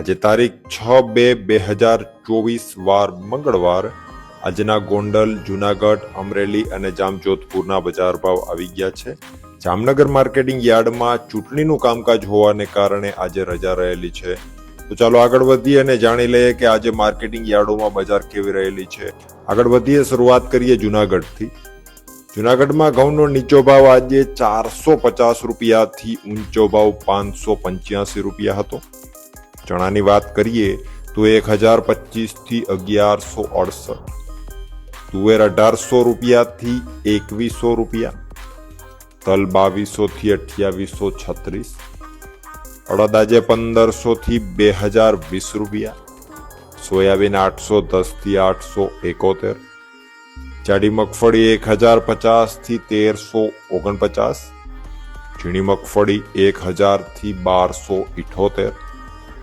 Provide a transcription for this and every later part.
આજે તારીખ છ બે બે હજાર ચોવીસ વાર મંગળવાર આજના ગોંડલ, જુનાગઢ, અમરેલી અને જામજોધપુરના બજાર ભાવ આવી ગયા છે. જામનગર માર્કેટિંગ યાર્ડમાં ચૂંટણીનું કામકાજ હોવાને કારણે આજે રજા રહેલી છે. તો ચાલો આગળ વધીએ અને જાણી લઈએ કે આજે માર્કેટિંગ યાર્ડોમાં બજાર કેવી રહેલી છે. આગળ વધીએ, શરૂઆત કરીએ જુનાગઢથી. જુનાગઢમાં ઘઉંનો નીચો ભાવ આજે ચારસો પચાસ રૂપિયાથી ઊંચો ભાવ પાંચસો પંચ્યાસી રૂપિયા હતો. ચણાની વાત કરીએ, તો એક હજાર પચીસથી અગિયારસો અડસઠ. તુવેર અઢારસો રૂપિયાથી એકવીસો રૂપિયા. તલ બાવીસોથી અઠ્યાવીસો છત્રીસ. અડદ આજે પંદરસોથી બે હજાર વીસ રૂપિયા. સોયાબીન આઠસો દસથી આઠસો એકોતેર. જાડી મગફળી એક હજાર પચાસથી તેરસો ઓગણપચાસ. ઝીણી મગફળી એક હજારથી બારસો ઇઠોતેર.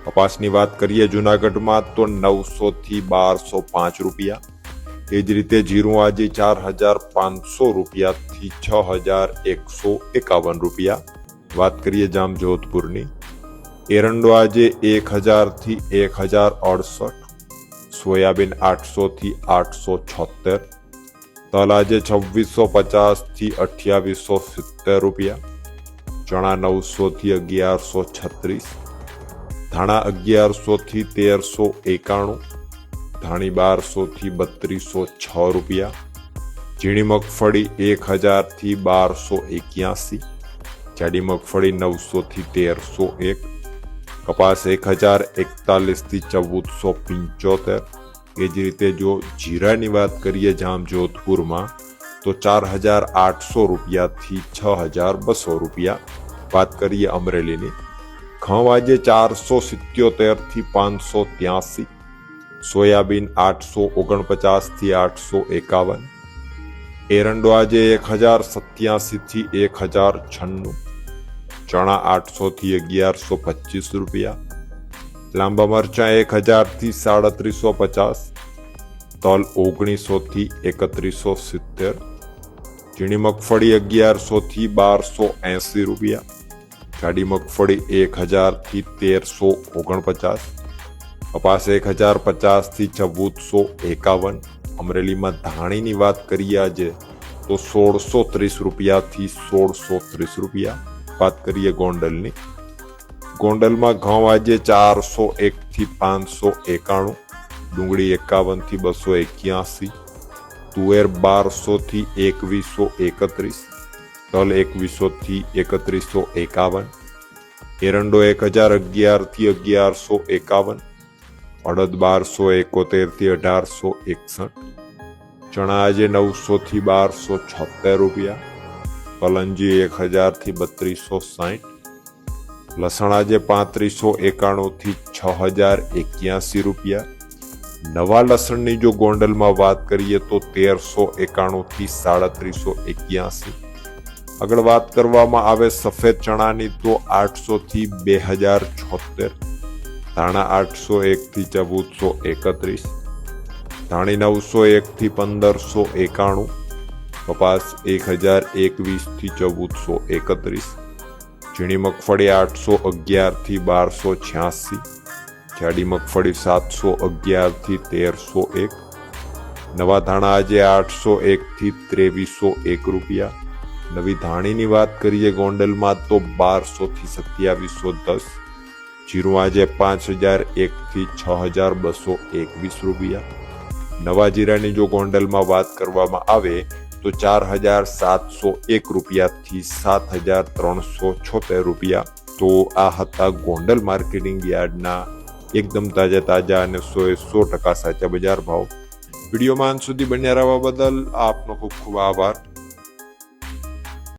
કપાસની વાત કરીએ જુનાગઢમાં તો નવસોથી બારસો પાંચ રૂપિયા. એ જ રીતે જીરું આજે ચાર હજાર પાંચસો રૂપિયાથી છ હજાર એકસો એકાવન રૂપિયા. વાત કરીએ જામજોધપુરની. એરંડો આજે એક હજારથી એક હજાર અડસઠ સોયાબીન આઠસોથી આઠસો છોતેર તલ આજે છવ્વીસો પચાસથી અઠ્યાવીસો સિત્તેર રૂપિયા, ચણા નવસોથી અગિયારસો છત્રીસ ધાણા અગિયારસોથી તેરસો એકાણું, ધાણી બારસોથી બત્રીસો છ રૂપિયા, ઝીણી મગફળી એક હજારથી બારસો એક્યાસી, જાડી મગફળી નવસોથી તેરસો એક, કપાસ એક હજાર એકતાલીસથી ચૌદસો પંચોતેર. એ જ રીતે જો જીરાની વાત કરીએ જામ જોધપુરમાં તો ચાર હજાર આઠસો રૂપિયાથી છ હજાર બસો રૂપિયા. વાત કરીએ અમરેલીની આજે ચારસો સિત્યોતેરથી પાંચસો ત્યાસી, સોયાબીન આઠસો ઓગણપચાસથી આઠસો એકાવન એરંડો આજે એક હજાર સત્યાસીથી એક હજાર છન્નું, ચણા આઠસોથી અગિયારસો પચીસ રૂપિયા, લાંબા મરચાં એક હજારથી સાડત્રીસો પચાસ, તલ ઓગણીસોથી એકત્રીસો સિત્તેર, ઝીણી મગફળી અગિયારસોથી બારસો એંસી રૂપિયા જાડી મગફળી એક હજારથી તેરસો ઓગણપચાસ, કપાસ એક હજાર પચાસથી ચૌદસો એકાવન. અમરેલીમાં ધાણીની વાત કરીએ આજે, તો સોળસો ત્રીસ રૂપિયાથી સોળસો ત્રીસ રૂપિયા. વાત કરીએ ગોંડલની. ગોંડલમાં ઘઉં આજે ચારસો એકથી પાંચસો એકાણું, ડુંગળી એકાવનથી બસો એક્યાસી, તુવેર બારસોથી એકવીસો એકત્રીસ તલ એકવીસોથી એકત્રીસો એકાવન. એરંડો એક હજાર અગિયારથી અગિયારસો એકાવન. અડદ બારસો એકોતેરથી અઢારસો એકસઠ. ચણા આજે નવસોથી બારસો છોતેર રૂપિયા. કલંજી એક હજારથી બત્રીસો સાઠ લસણ આજે પાંત્રીસો એકાણુંથી છ હજાર એક્યાસી રૂપિયા. નવા લસણની જો ગોંડલમાં વાત કરીએ તો તેરસો એકાણુંથી સાડત્રીસો એક્યાસી. આગળ વાત કરવામાં આવે સફેદ ચણાની તો આઠસોથી બે હજાર છોતેર, ધાણા આઠસો એકથી ચૌદસો એકત્રીસ, ધાણી નવસો એકથી પંદરસો એકાણું, કપાસ એક હજાર એકવીસથી ચૌદસો એકત્રીસ, ઝીણી મગફળી આઠસો અગિયારથી બારસો છ્યાસી, જાડી મગફળી સાતસો અગિયારથી તેરસો એક, નવા ધાણા આજે આઠસો એકથી ત્રેવીસો એક રૂપિયા નવી ધાણીની વાત કરીએ ગોંડલમાં, તો બારસોથી સત્યાવીસો દસ. જીરું આજે પાંચ હજાર એકથી છ હજાર બસો એકવીસ રૂપિયા. નવા જીરાની જો ગોંડલમાં વાત કરવામાં આવે, તો ચાર હજાર સાતસો એક રૂપિયાથી સાત હજાર ત્રણસો છોતેર રૂપિયા. તો આ હતા ગોંડલ માર્કેટિંગ યાર્ડના એકદમ તાજા તાજા અને સો એ સો ટકા સાચા બજાર ભાવ. વિડીયોમાં અંત સુધી બન્યા રહેવા બદલ આપનો ખૂબ ખૂબ આભાર.